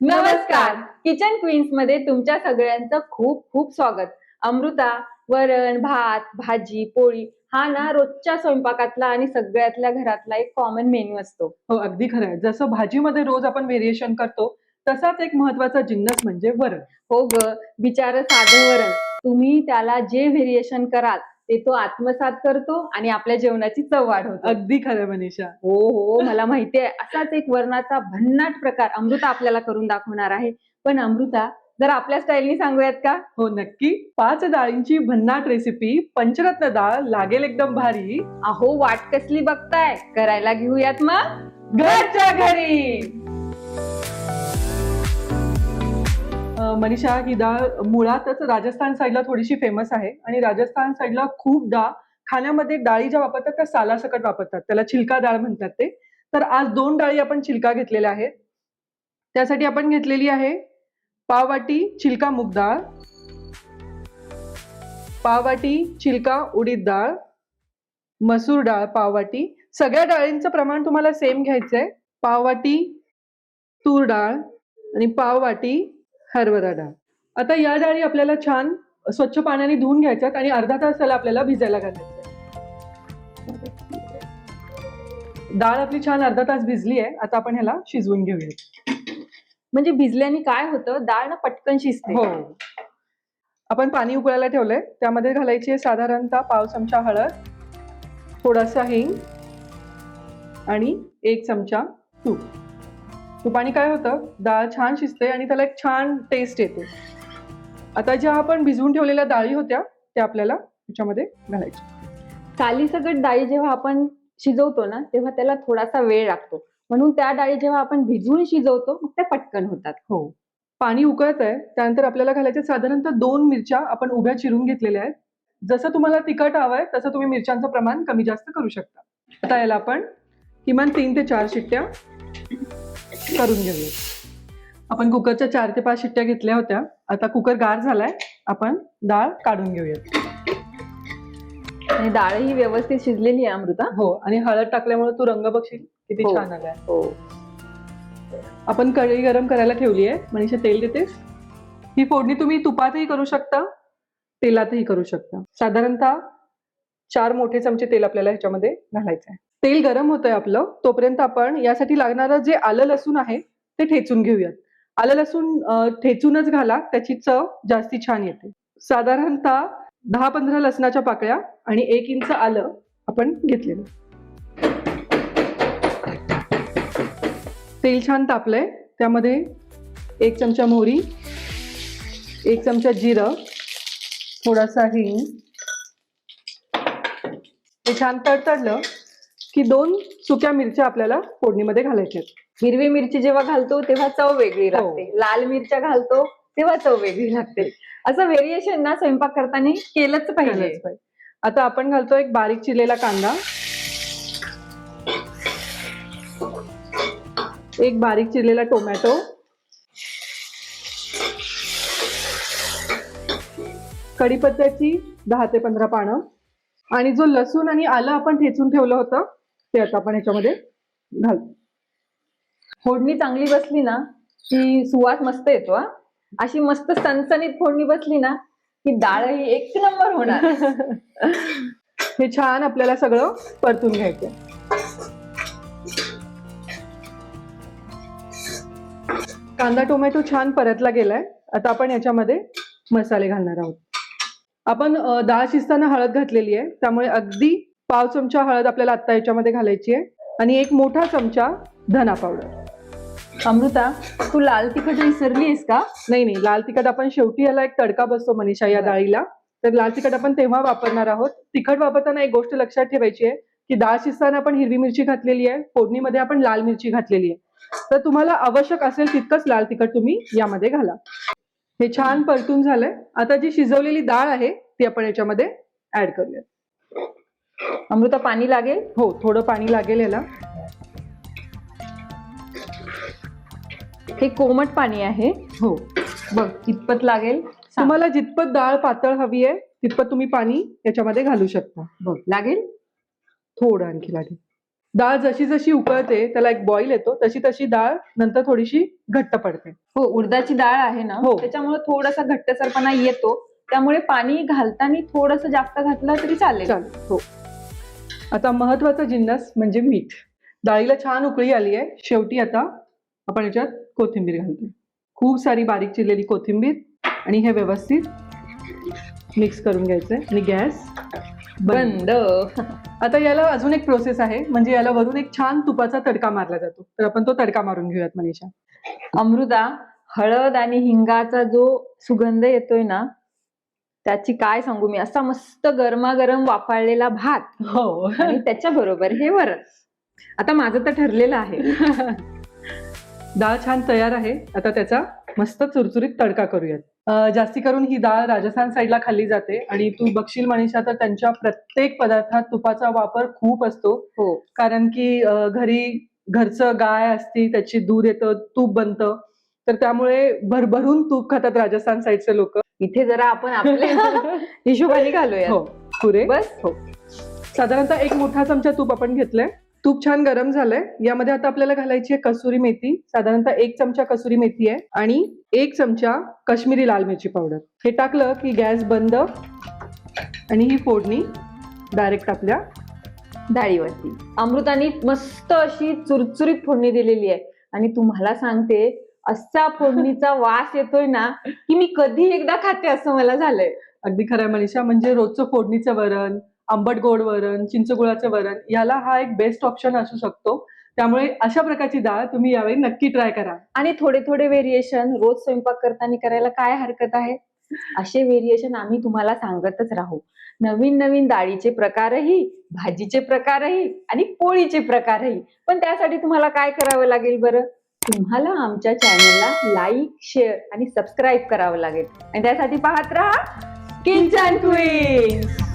नमस्कार. किचन क्वीन्समध्ये तुमच्या सगळ्यांचं खूप खूप स्वागत. अमृता वरण भात भाजी पोळी हा ना रोजच्या स्वयंपाकातला आणि सगळ्यातल्या घरातला एक कॉमन मेन्यू असतो. हो अगदी खरं आहे. जसं भाजीमध्ये रोज आपण व्हेरिएशन करतो तसाच एक महत्त्वाचा जिन्नस म्हणजे वरण. हो ग. बिचार साधं वरण. तुम्ही त्याला जे व्हेरिएशन कराल ते तो आत्मसात करतो आणि आपल्या जेवणाची चव वाढवतो. अगदी खरं मनीषा. हो हो मला माहितीये असाच एक वर्णाचा भन्नाट प्रकार अमृता आपल्याला करून दाखवणार आहे. पण अमृता जर आपल्या स्टाईलनी सांगूयात का? हो नक्की. पाच डाळींची भन्नाट रेसिपी पंचरत्न डाळ लागेल एकदम भारी. अहो वाट कसली बघताय? करायला घेऊयात मग? घरच्या घरी! मनीषा ही डाळ मुळातच राजस्थान साईडला थोडीशी फेमस आहे. आणि राजस्थान साईडला खूप डाळ खाण्यामध्ये डाळी ज्या वापरतात त्या सालासकट वापरतात. त्याला छिलका डाळ म्हणतात ते. तर आज दोन डाळी आपण छिलका घेतलेल्या आहेत. त्यासाठी आपण घेतलेली आहे पाववाटी छिलका मूग डाळ पाववाटी छिलका उडीद डाळ मसूर डाळ पाववाटी. सगळ्या डाळींचं प्रमाण तुम्हाला सेम घ्यायचंय. पाववाटी तूर डाळ आणि पाववाटी हरभरा डाळ. आता या डाळी आपल्याला छान स्वच्छ पाण्याने धुवून घ्यायच्यात आणि अर्धा तास त्याला आपल्याला भिजायला घालायचं डाळ आपली छान अर्धा तास भिजली आहे आता आपण ह्याला शिजवून घेऊया. म्हणजे भिजल्याने काय होतं? डाळ ना पटकन शिजते. हो. आपण पाणी उकळायला ठेवलंय. त्यामध्ये घालायची आहे साधारणतः पाव चमचा हळद थोडासा हिंग आणि एक चमचा तूप. तुपाणी काय होतं? डाळ छान शिजते आणि त्याला एक छान टेस्ट येते. आता ज्या आपण भिजवून ठेवलेल्या डाळी होत्या त्या आपल्याला त्याच्यामध्ये घालायच्या. साली सगट डाळी जेव्हा आपण शिजवतो ना तेव्हा त्याला थोडासा वेळ लागतो. म्हणून त्या डाळी जेव्हा आपण भिजवून शिजवतो मग त्या पटकन होतात. हो. पाणी उकळत आहे त्यानंतर आपल्याला घालायचे साधारणतः दोन मिरच्या आपण उभ्या चिरून घेतलेल्या आहेत. जसं तुम्हाला तिखट हवंय तसं तुम्ही मिरच्यांचं प्रमाण कमी जास्त करू शकता. आता याला आपण किमान तीन ते चार शिट्ट्या करून घेऊया. आपण कुकरच्या चार ते पाच शिट्ट्या घेतल्या होत्या. आता कुकर गार झालाय. आपण डाळ काढून घेऊयात. आणि डाळ ही व्यवस्थित शिजलेली आहे अमृता. हो आणि हळद टाकल्यामुळे तू रंग बघशील. किती हो. छान आलाय. हो. आपण कढई गरम करायला ठेवली आहे. मनीषा तेल देतेस ही फोडणी तुम्ही तुपातही करू शकता. तेलातही करू शकता. साधारणतः चार मोठे चमचे तेल आपल्याला ह्याच्यामध्ये घालायचं आहे तेल गरम होतंय आपलं तोपर्यंत आपण यासाठी लागणारं जे आलं लसूण आहे ते ठेचून घेऊयात. आलं लसूण ठेचूनच घाला त्याची चव जास्ती छान येते. साधारणतः दहा पंधरा लसणाच्या पाकळ्या आणि एक इंच आलं आपण घेतलेलं. तेल छान तापलंय त्यामध्ये एक चमचा मोहरी एक चमचा जिरं थोडासा हिंग. हे छान तडतडलं की दोन सुक्या मिरच्या आपल्याला फोडणीमध्ये घालायच्या. हिरवी मिरची जेव्हा घालतो तेव्हा चव वेगळी हो. लागते लाल मिरच्या घालतो तेव्हा चव वेगळी लागते असं व्हेरिएशन ना स्वयंपाक करताना केलंच पाहिजे. आता आपण घालतो एक बारीक चिरलेला कांदा एक बारीक चिरलेला टोमॅटो कढीपत्त्याची दहा ते पंधरा पानं आणि जो लसूण आणि आलं आपण ठेचून ठेवलं होतं ते आता आपण ह्याच्यामध्ये घालतो फोडणी चांगली बसली ना की सुवास मस्त येतो हा. अशी मस्त सणसणीत फोडणी बसली ना की डाळ ही एक नंबर होणार. हे छान आपल्याला सगळं परतून घ्यायचं कांदा टोमॅटो छान परतला गेलाय. आता आपण याच्यामध्ये मसाले घालणार आहोत. आपण डाळ शिजताना हळद घातलेली आहे त्यामुळे अगदी पाव चमचा हळद आपल्याला आत्ता याच्यामध्ये घालायची आहे. आणि एक मोठा चमचा धना पावडर अमृता तू लाल तिखट विसरलीस का? नाही नाही. लाल तिखट आपण शेवटी याला एक तडका बसतो मनीषा या. डाळीला. तर लाल तिखट आपण तेव्हा वापरणार आहोत. तिखट वापरताना एक गोष्ट लक्षात ठेवायची आहे की डाळ शिजताना आपण हिरवी मिरची घातलेली आहे. फोडणीमध्ये आपण लाल मिरची घातलेली आहे. तर तुम्हाला आवश्यक असेल तितकंच लाल तिखट तुम्ही यामध्ये घाला. हे छान परतून झालंय. आता जी शिजवलेली डाळ आहे ती आपण याच्यामध्ये ऍड करूया अमृता पाणी लागेल? हो थोडं पाणी लागेल याला. हे कोमट पाणी आहे. हो बघ कितपत लागेल. तुम्हाला जितपत डाळ पातळ हवी आहे तितपत तुम्ही पाणी याच्यामध्ये घालू शकता. बघ लागेल? थोडं आणखी लागेल. डाळ जशी जशी उकळते त्याला एक बॉईल येतो तशी तशी डाळ नंतर थोडीशी घट्ट पडते. हो उडदाची डाळ आहे ना हो. त्याच्यामुळे थोडासा घट्टसरपणा येतो. त्यामुळे पाणी घालताना थोडस जास्त घातलं तरी चालेल. चालेल हो. आता महत्त्वाचा जिन्नस म्हणजे मीठ. डाळीला छान उकळी आली आहे. शेवटी आता आपण याच्यात कोथिंबीर घालतो खूप सारी बारीक चिरलेली कोथिंबीर आणि हे व्यवस्थित मिक्स करून घ्यायचंय. आणि गॅस बंद. आता याला अजून एक प्रोसेस आहे. म्हणजे याला वरून एक छान तुपाचा तडका मारला जातो. तर आपण तो तडका मारून घेऊयात मनीषा. अमृता हळद आणि हिंगाचा जो सुगंध येतोय ना त्याची काय सांगू मी? असा मस्त गरमागरम वाफाळलेला भात. हो. त्याच्या बरोबर हे वरण. आता माझं तर ठरलेलं आहे. डाळ छान तयार आहे. आता त्याचा मस्त चुरचुरीत तडका करूयात. जास्ती करून ही डाळ राजस्थान साईडला खाल्ली जाते. आणि तू बघशील मनीषा तर त्यांच्या प्रत्येक पदार्थात तुपाचा वापर खूप असतो. हो. कारण की घरी घरचं गाय असती त्याची दूध येतं तूप बनतं. तर त्यामुळे भरभरून तूप खातात राजस्थान साईडचे लोक. इथे जरा आपण आपल्या हिशोबाने घालूया हो पुरे. बस. हो. साधारणतः एक मोठा चमचा तूप आपण घेतलंय. तूप छान गरम झालंय. यामध्ये आता आपल्याला घालायची आहे कसुरी मेथी. साधारणतः एक चमचा कसुरी मेथी आहे आणि एक चमचा काश्मीरी लाल मिरची पावडर. हे टाकलं की गॅस बंद आणि ही फोडणी डायरेक्ट आपल्या डाळीवरती. अमृतानी मस्त अशी चुरचुरीत फोडणी दिलेली आहे. आणि तुम्हाला सांगते असा फोडणीचा वास येतोय ना की मी कधी एकदा खाते असं मला झालंय. अगदी खरं मनीषा. म्हणजे रोजचं फोडणीचं वरण आंबट गोड वरण चिंचगुळाचं वरण याला हा एक बेस्ट ऑप्शन असू शकतो. त्यामुळे अशा प्रकारची डाळ तुम्ही यावेळी नक्की ट्राय करा. आणि थोडे थोडे व्हेरिएशन रोज स्वयंपाक करताना करायला काय हरकत आहे? असे व्हेरिएशन आम्ही तुम्हाला सांगतच राहू. नवीन नवीन डाळीचे प्रकारही भाजीचे प्रकारही आणि पोळीचे प्रकारही. पण त्यासाठी तुम्हाला काय करावं लागेल बरं? तुम्हाला आमच्या चॅनलला लाईक शेअर आणि सबस्क्राईब करावं लागेल. आणि त्यासाठी पाहत राहा किचन क्वीन्स.